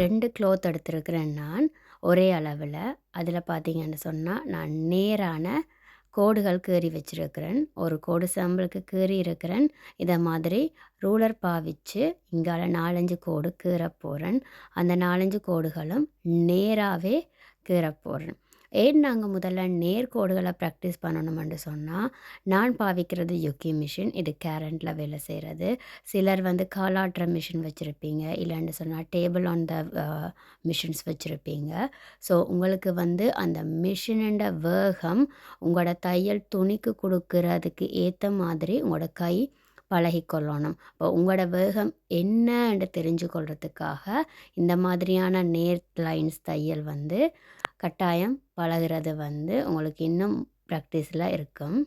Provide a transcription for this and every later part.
ரெண்டு க்ளோத் எடுத்திருக்கிறேன் நான் ஒரே அளவில். அதில் பார்த்தீங்கன்னு சொன்னால் நான் நேரான கோடுகள் கீறி வச்சுருக்கிறேன். ஒரு கோடு சாம்பிளுக்கு கீறி இருக்கிறேன். இதை மாதிரி ரூலர் பாவிச்சு இங்கால நாலஞ்சு கோடு கீற போகிறேன் அந்த நாலஞ்சு கோடுகளும் நேராகவே கீற போகிறேன் ஏன் நாங்கள் முதல்ல நேர்கோடுகளை ப்ராக்டிஸ் பண்ணணும்னு சொன்னால் நான் பாவிக்கிறது யுக்கி மிஷின் இது கேரண்டில் வேலை செய்கிறது சிலர் வந்து காலாட்டுற மிஷின் வச்சுருப்பீங்க. இல்லைன்னு சொன்னால் table on the machines uh, வச்சுருப்பீங்க. ஸோ உங்களுக்கு வந்து அந்த மிஷினோட வேகம் உங்களோட தையல் துணிக்கு கொடுக்கறதுக்கு ஏற்ற மாதிரி உங்களோட கை பழகிக்கொள்ளணும். இப்போ உங்களோட வேகம் என்னன்னு தெரிஞ்சு கொள்கிறதுக்காக இந்த மாதிரியான நேர் லைன்ஸ் தையல் வந்து கட்டாயம் பழகுறது வந்து உங்களுக்கு இன்னும் ப்ராக்டிஸில் இருக்கும்.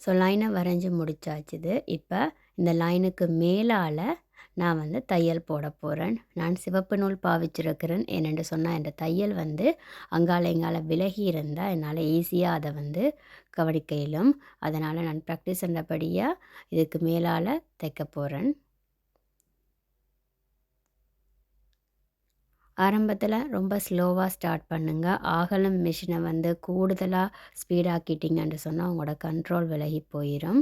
ஸோ லைனை வரைஞ்சி முடிச்சாச்சுது இப்போ இந்த லைனுக்கு மேலால் நான் வந்து தையல் போட போகிறேன் நான் சிவப்பு நூல் பாவிச்சிருக்கிறேன் என்னென்று சொன்னால் இந்த தையல் வந்து அங்கால எங்கால விலகி இருந்தால் என்னால் ஈஸியாக அதை வந்து கவனிக்க இயலும். அதனால் நான் ப்ராக்டிஸ் பண்ணபடியாக இதுக்கு மேலால் தைக்க போகிறேன் ஆரம்பத்தில் ரொம்ப ஸ்லோவாக ஸ்டார்ட் பண்ணுங்கள் ஆகலம் மிஷினை வந்து கூடுதலாக ஸ்பீடாக்கிட்டிங்கன்னு சொன்னால் உங்களோட கண்ட்ரோல் விலகி போயிடும்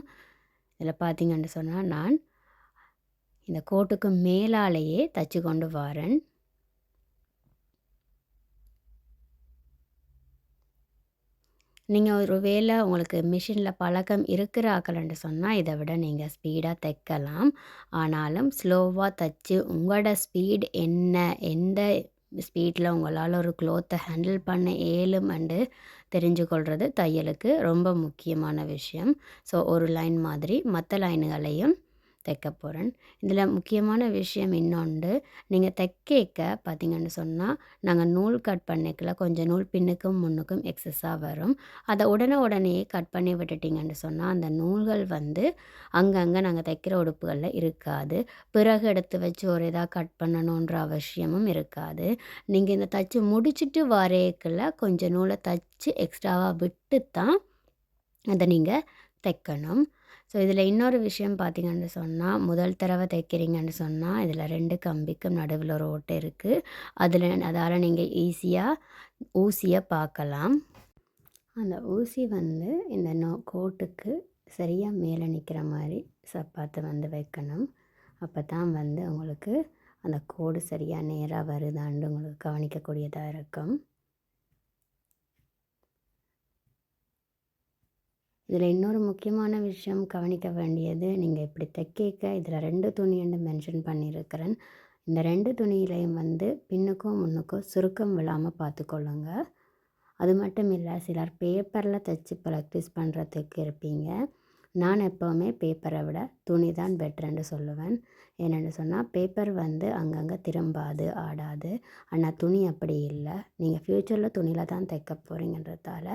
இதில் பார்த்தீங்கன்னு சொன்னால் நான் இந்த கோட்டுக்கு மேலாலேயே தச்சு கொண்டு வரேன். நீங்கள் ஒரு வேளை உங்களுக்கு மிஷினில் பழக்கம் இருக்கிற ஆக்கலன்னு சொன்னால் இதை விட நீங்கள் ஸ்பீடாக தைக்கலாம். ஆனாலும் ஸ்லோவாக தைச்சு உங்களோட ஸ்பீட் என்ன எந்த ஸ்பீடில் உங்களால் ஒரு க்ளோத்தை ஹேண்டில் பண்ண இயலுமென்று தெரிஞ்சு கொள்வது தையலுக்கு ரொம்ப முக்கியமான விஷயம். ஸோ ஒரு லைன் மாதிரி மற்ற லைன்களையும் தைக்க போகிறேன் இதில் முக்கியமான விஷயம் இன்னொன்று நீங்கள் தைக்க பார்த்தீங்கன்னு சொன்னால் நாங்கள் நூல் கட் பண்ணிக்கல. கொஞ்சம் நூல் பின்னுக்கும் முன்னுக்கும் எக்ஸஸாக வரும். அதை உடனே உடனே கட் பண்ணி விட்டுட்டிங்கன்னு சொன்னால் அந்த நூல்கள் வந்து அங்கங்கே நாங்கள் தைக்கிற உடுப்புகளில் இருக்காது. பிறகு எடுத்து வச்சு ஒரு இதாக கட் பண்ணணுன்ற அவசியமும் இருக்காது. நீங்கள் இந்த தைச்சி முடிச்சுட்டு வரைக்குள்ள கொஞ்சம் நூலை தைச்சி எக்ஸ்ட்ராவாக விட்டு தான் அதை நீங்கள் தைக்கணும். ஸோ இதில் இன்னொரு விஷயம் பார்த்தீங்கன்னு சொன்னால் முதல் தடவை தைக்கிறீங்கன்னு சொன்னால் இதில் ரெண்டு கம்பிக்கும் நடுவில் ஒரு ஓட்டை இருக்குது அதில் அதால் நீங்கள் ஈஸியாக ஊசியை பார்க்கலாம் அந்த ஊசி வந்து இந்த நோ கோட்டுக்கு சரியாக மேலே நிற்கிற மாதிரி சப்பாத்தை வந்து வைக்கணும். அப்போ தான் வந்து உங்களுக்கு அந்த கோடு சரியாக நேராக வருதான்னு உங்களுக்கு கவனிக்கக்கூடியதாக இருக்கும். இதில் இன்னொரு முக்கியமான விஷயம் கவனிக்க வேண்டியது நீங்கள் இப்படி தைக்க இதில் ரெண்டு துணின்னு மென்ஷன் பண்ணியிருக்கிறேன். இந்த ரெண்டு துணியிலையும் வந்து பின்னுக்கும் முன்னுக்கும் சுருக்கம் விழாமல் பார்த்துக்கொள்ளுங்க. அது மட்டும் இல்லை சிலர் பேப்பரில் தைச்சி ப்ராக்டிஸ் பண்ணுறதுக்கு இருப்பீங்க. நான் எப்போவுமே பேப்பரை விட துணி தான் பெட்டர்ன்னு சொல்லுவேன். என்னென்னு சொன்னால் பேப்பர் வந்து அங்கங்கே திரும்பாது ஆடாது. ஆனால் துணி அப்படி இல்லை. நீங்கள் ஃப்யூச்சரில் துணியில் தான் தைக்க போகிறீங்கன்றதால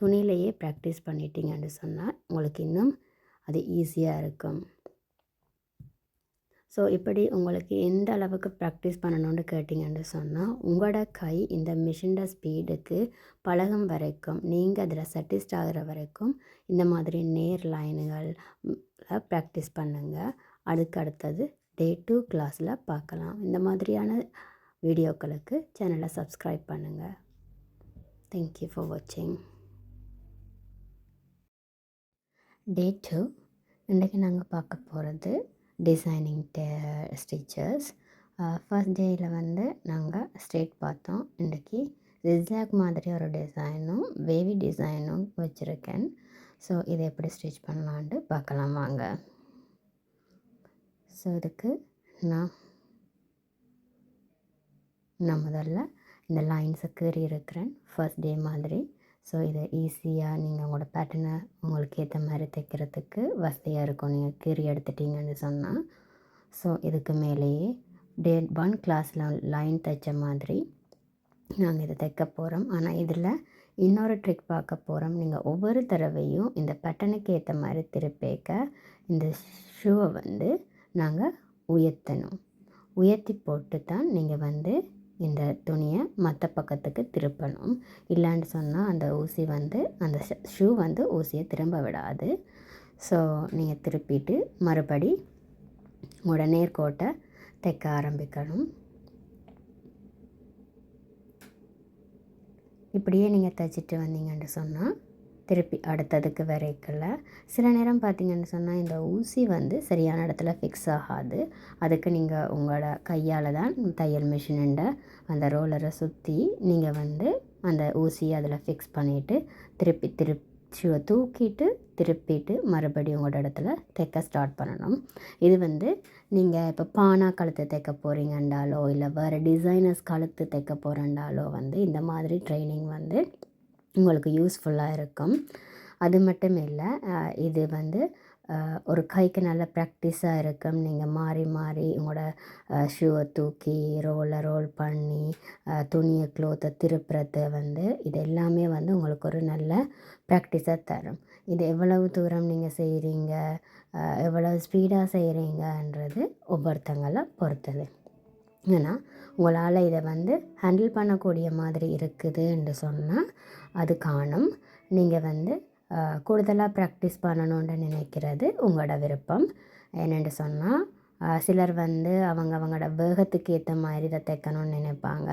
துணியிலையே ப்ராக்டிஸ் பண்ணிட்டீங்கன்னு சொன்னால் உங்களுக்கு இன்னும் அது ஈஸியாக இருக்கும். ஸோ இப்படி உங்களுக்கு எந்த அளவுக்கு ப்ராக்டிஸ் பண்ணணும்னு கேட்டிங்கன்னு சொன்னால் உங்களோட கை இந்த மிஷினோட ஸ்பீடுக்கு பழகும் வரைக்கும் நீங்கள் அதில் சட்டிஸ்ட் ஆகிற வரைக்கும் இந்த மாதிரி நேர் லைனுகள் ப்ராக்டிஸ் பண்ணுங்கள் அதுக்கு அடுத்தது டே டூ கிளாஸில் பார்க்கலாம் இந்த மாதிரியான வீடியோக்களுக்கு சேனலை சப்ஸ்கிரைப் பண்ணுங்கள் தேங்க்யூ ஃபார் வாட்சிங் டே டூ இன்றைக்கி நாங்கள் பார்க்க போகிறது டிசைனிங் டே ஸ்டிச்சஸ் ஃபஸ்ட் டேயில் வந்து நாங்கள் ஸ்ட்ரெயிட் பார்த்தோம். இன்றைக்கி ரிசாக் மாதிரி ஒரு டிசைனும் வேவி டிசைனும் வச்சுருக்கேன். ஸோ இதை எப்படி ஸ்டிச் பண்ணலான்ட்டு பார்க்கலாம் வாங்க. ஸோ இதுக்கு நான் நான் முதல்ல இந்த லைன்ஸை கீறி இருக்கிறேன். ஃபர்ஸ்ட் டே மாதிரி. ஸோ இதை ஈஸியாக நீங்கள் உங்களோட பேட்டர்னை உங்களுக்கு ஏற்ற மாதிரி தைக்கிறதுக்கு வசதியாக இருக்கும். நீங்கள் கீறி எடுத்துட்டிங்கன்னு சொன்னால் ஸோ இதுக்கு மேலேயே டே ஒன் கிளாஸில் லைன் தைச்ச மாதிரி நாங்கள் இதை தைக்க போகிறோம் ஆனால் இதில் இன்னொரு ட்ரிக் பார்க்க போகிறோம் நீங்கள் ஒவ்வொரு தடவையும் இந்த பட்டனுக்கு ஏற்ற மாதிரி திருப்பேக்க இந்த ஷூவை வந்து நாங்கள் உயர்த்தணும். உயர்த்தி போட்டு தான் நீங்கள் வந்து இந்த துணியை மற்ற பக்கத்துக்கு திருப்பணும். இல்லைன்னு சொன்னால் அந்த ஊசி வந்து அந்த ஷூ வந்து ஊசியை திரும்ப விடாது. ஸோ நீங்கள் திருப்பிட்டு மறுபடி உடனே கோட்டை தைக்க ஆரம்பிக்கணும். இப்படியே நீங்கள் தைச்சிட்டு வந்தீங்கன்னு சொன்னால் திருப்பி அடுத்ததுக்கு வரைக்கல சில நேரம் பார்த்தீங்கன்னு சொன்னால் இந்த ஊசி வந்து சரியான இடத்துல ஃபிக்ஸ் ஆகாது. அதுக்கு நீங்கள் உங்களோட கையால் தான் தையல் மிஷினுண்ட அந்த ரோலரை சுற்றி நீங்கள் வந்து அந்த ஊசியை அதில் ஃபிக்ஸ் பண்ணிவிட்டு திருப்பி திருப்பி தூக்கிட்டு திருப்பிட்டு மறுபடியும் உங்களோட இடத்துல தைக்க ஸ்டார்ட் பண்ணணும். இது வந்து நீங்கள் இப்போ பானா கழுத்து தைக்க போகிறீங்கன்றாலோ இல்லை வேறு டிசைனர்ஸ் கழுத்து தைக்க போகிறேன்டாலோ வந்து இந்த மாதிரி ட்ரைனிங் வந்து உங்களுக்கு யூஸ்ஃபுல்லாக இருக்கும். அது மட்டும் இல்லை இது வந்து ஒரு கைக்கு நல்ல ப்ராக்டிஸாக இருக்கும். நீங்கள் மாறி மாறி உங்களோட ஷூவை தூக்கி ரோலை ரோல் பண்ணி துணியை க்ளோத்தை திருப்புறது வந்து இது எல்லாமே வந்து உங்களுக்கு ஒரு நல்ல ப்ராக்டிஸாக தரும். இது எவ்வளவு தூரம் நீங்கள் செய்கிறீங்க எவ்வளவு ஸ்பீடாக செய்கிறீங்கன்றது ஒவ்வொருத்தங்களை பொறுத்தது. ஏன்னா உங்களால் இதை வந்து ஹேண்டில் பண்ணக்கூடிய மாதிரி இருக்குதுன்னு சொன்னால் அது காணும். நீங்கள் வந்து கூடுதலாக ப்ராக்டிஸ் பண்ணணுன்ட்டு நினைக்கிறது உங்களோட விருப்பம். என்னென்னு சொன்னால் சிலர் வந்து அவங்க அவங்களோட வேகத்துக்கு ஏற்ற மாதிரி இதை தைக்கணும்னு நினைப்பாங்க.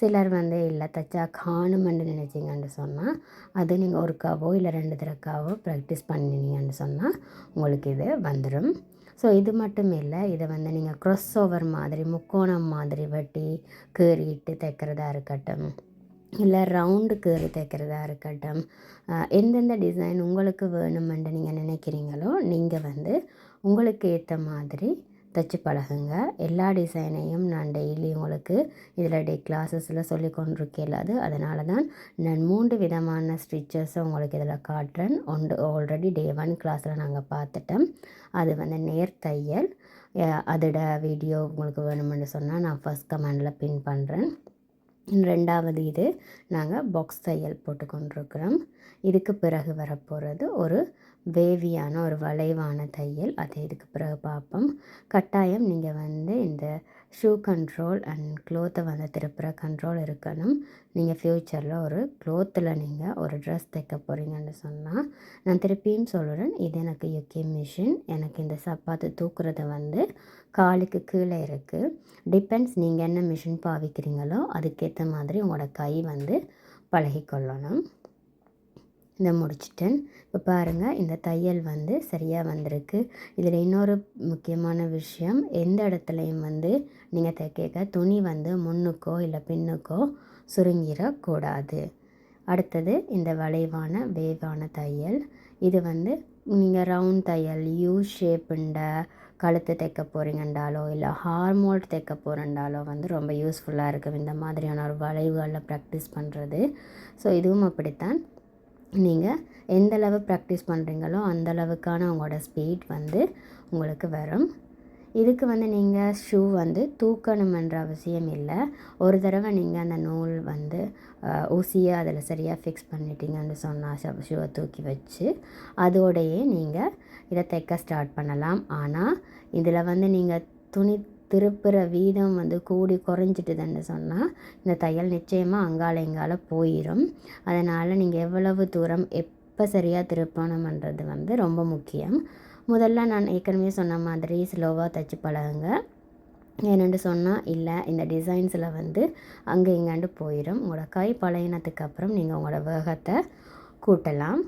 சிலர் வந்து இல்லை தைச்சா காணுமென்று நினச்சிங்கன்னு சொன்னால் அது நீங்கள் ஒருக்காவோ இல்லை ரெண்டு தடக்காவோ ப்ராக்டிஸ் பண்ணினீங்கன்னு சொன்னால் உங்களுக்கு இது வந்துடும் ஸோ இது மட்டும் இல்லை இதை வந்து நீங்கள் க்ரஸ் ஓவர் மாதிரி முக்கோணம் மாதிரி வட்டி கீறிட்டு தைக்கிறதா இருக்கட்டும் இல்லை ரவுண்டு கீறி தைக்கிறதா இருக்கட்டும் எந்தெந்த டிசைன் உங்களுக்கு வேணுமென்று நீங்கள் நினைக்கிறீங்களோ நீங்கள் வந்து உங்களுக்கு ஏற்ற மாதிரி தைச்சி பழகுங்க. எல்லா டிசைனையும் நான் டெய்லி உங்களுக்கு இதில் டே கிளாஸஸில் சொல்லி கொண்டிருக்கலாது அதனால தான் நான் மூன்று விதமான ஸ்டிச்சஸை உங்களுக்கு இதில் காட்டுறேன். ஒன்று ஆல்ரெடி டே ஒன் கிளாஸில் நாங்கள் பார்த்துட்டோம். அது வந்து நேர் தையல். அதோட வீடியோ உங்களுக்கு வேணுமென்னு சொன்னால் நான் ஃபஸ்ட் கமெண்டில் பின் பண்ணுறேன் ரெண்டாவது இது நாங்கள் பாக்ஸ் தையல் போட்டுக்கொண்டிருக்கிறோம் இதுக்கு பிறகு வரப்போகிறது ஒரு வேவியான ஒரு வளைவான தையல். அதை இதுக்கு பிறகு பார்ப்போம். கட்டாயம் நீங்கள் வந்து இந்த ஷூ கண்ட்ரோல் அண்ட் க்ளோத்தை வந்து திருப்புற கண்ட்ரோல் இருக்கணும். நீங்கள் ஃப்யூச்சரில் ஒரு க்ளோத்தில் நீங்கள் ஒரு ட்ரெஸ் தைக்க போகிறீங்கன்னு சொன்னால் நான் திருப்பியும் சொல்கிறேன் இது எனக்கு யுகே மிஷின் எனக்கு இந்த சப்பாத்து தூக்குறது வந்து காலுக்கு கீழே இருக்குது டிபெண்ட்ஸ் நீங்கள் என்ன மிஷின் பாவிக்கிறீங்களோ அதுக்கேற்ற மாதிரி உங்களோட கை வந்து பழகிக்கொள்ளணும். இதை முடிச்சிட்டேன். இப்போ பாருங்கள் இந்த தையல் வந்து சரியாக வந்திருக்கு. இதில் இன்னொரு முக்கியமான விஷயம் எந்த இடத்துலையும் வந்து நீங்கள் தைக்க துணி வந்து முன்னுக்கோ இல்லை பின்னுக்கோ சுருங்கிடக்கூடாது அடுத்தது இந்த வளைவான வேவான தையல். இது வந்து நீங்கள் ரவுண்ட் தையல் யூ ஷேப்புண்ட கழுத்து தைக்க போகிறீங்கன்றாலோ இல்லை ஹார்மோல்ட் தைக்க போகிறேன்றாலோ வந்து ரொம்ப யூஸ்ஃபுல்லாக இருக்கும். இந்த மாதிரியான ஒரு வளைவுகளில் ப்ராக்டிஸ் பண்ணுறது ஸோ இதுவும் அப்படித்தான். நீங்கள் எந்தளவு ப்ராக்டிஸ் பண்ணுறீங்களோ அந்தளவுக்கான உங்களோட ஸ்பீட் வந்து உங்களுக்கு வரும். இதுக்கு வந்து நீங்கள் ஷூ வந்து தூக்கணுமென்ற அவசியம் இல்லை. ஒரு தடவை நீங்கள் அந்த நூல் வந்து ஊசியை அதில் சரியாக ஃபிக்ஸ் பண்ணிட்டீங்கன்னு சொன்னால் ஷூவை தூக்கி வச்சு அதோடையே நீங்கள் இதை தைக்க ஸ்டார்ட் பண்ணலாம். ஆனால் இதில் வந்து நீங்கள் துணி திருப்புற வீதம் வந்து கூடி குறைஞ்சிட்டுதுன்னு சொன்னால் இந்த தையல் நிச்சயமாக அங்கால இங்கால போயிடும் அதனால் நீங்கள் எவ்வளவு தூரம் எப்போ சரியாக திருப்பணுமன்றது வந்து ரொம்ப முக்கியம். முதல்ல நான் ஏற்கனவே சொன்ன மாதிரி ஸ்லோவாக தைச்சி பழகுங்க. என்னென்று சொன்னால் இல்லை இந்த டிசைன்ஸில் வந்து அங்கே இங்காண்டு போயிடும் உங்களோட கை பழையினத்துக்கு அப்புறம் நீங்கள் உங்களோட வேகத்தை கூட்டலாம்.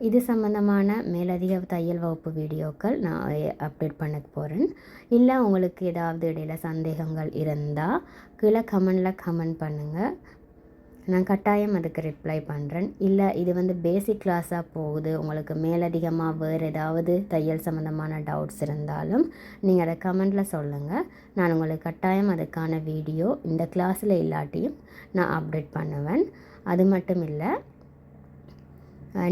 இது சம்மந்தமான மேலதிக தையல் வகுப்பு வீடியோக்கள் நான் அப்டேட் பண்ண போகிறேன் இல்லை உங்களுக்கு ஏதாவது இடையில சந்தேகங்கள் இருந்தால் கீழே கமெண்டில் கமெண்ட் பண்ணுங்கள் நான் கட்டாயம் அதுக்கு ரிப்ளை பண்ணுறேன் இல்லை இது வந்து பேசிக் கிளாஸாக போகுது உங்களுக்கு மேலதிகமாக வேறு ஏதாவது தையல் சம்மந்தமான டவுட்ஸ் இருந்தாலும் நீங்கள் அதை கமெண்டில் சொல்லுங்கள் நான் உங்களுக்கு கட்டாயம் அதுக்கான வீடியோ இந்த கிளாஸில் இல்லாட்டியும் நான் அப்டேட் பண்ணுவேன். அது மட்டும் இல்லை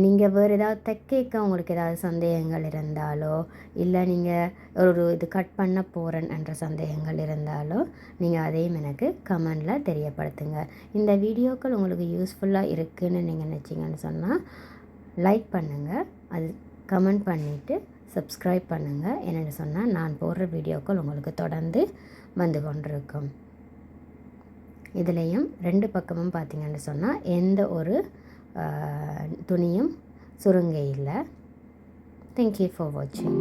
நீங்கள் வேறு ஏதாவது தைக்க உங்களுக்கு ஏதாவது சந்தேகங்கள் இருந்தாலோ இல்லை நீங்கள் ஒரு இது கட் பண்ண போகிறேன் என்ற சந்தேகங்கள் இருந்தாலோ நீங்கள் அதையும் எனக்கு கமெண்டில் தெரியப்படுத்துங்க. இந்த வீடியோக்கள் உங்களுக்கு யூஸ்ஃபுல்லாக இருக்குதுன்னு நீங்கள் நினச்சிங்கன்னு சொன்னால் லைக் பண்ணுங்கள் அது கமெண்ட் பண்ணிவிட்டு சப்ஸ்கிரைப் பண்ணுங்கள் என்னென்னு சொன்னால் நான் போடுற வீடியோக்கள் உங்களுக்கு தொடர்ந்து வந்து கொண்டிருக்கும். இதுலேயும் ரெண்டு பக்கமும் பார்த்திங்கன்னு சொன்னால் எந்த ஒரு துணியும் சுருங்க இல்லை. தேங்க்யூ ஃபார் வாட்சிங்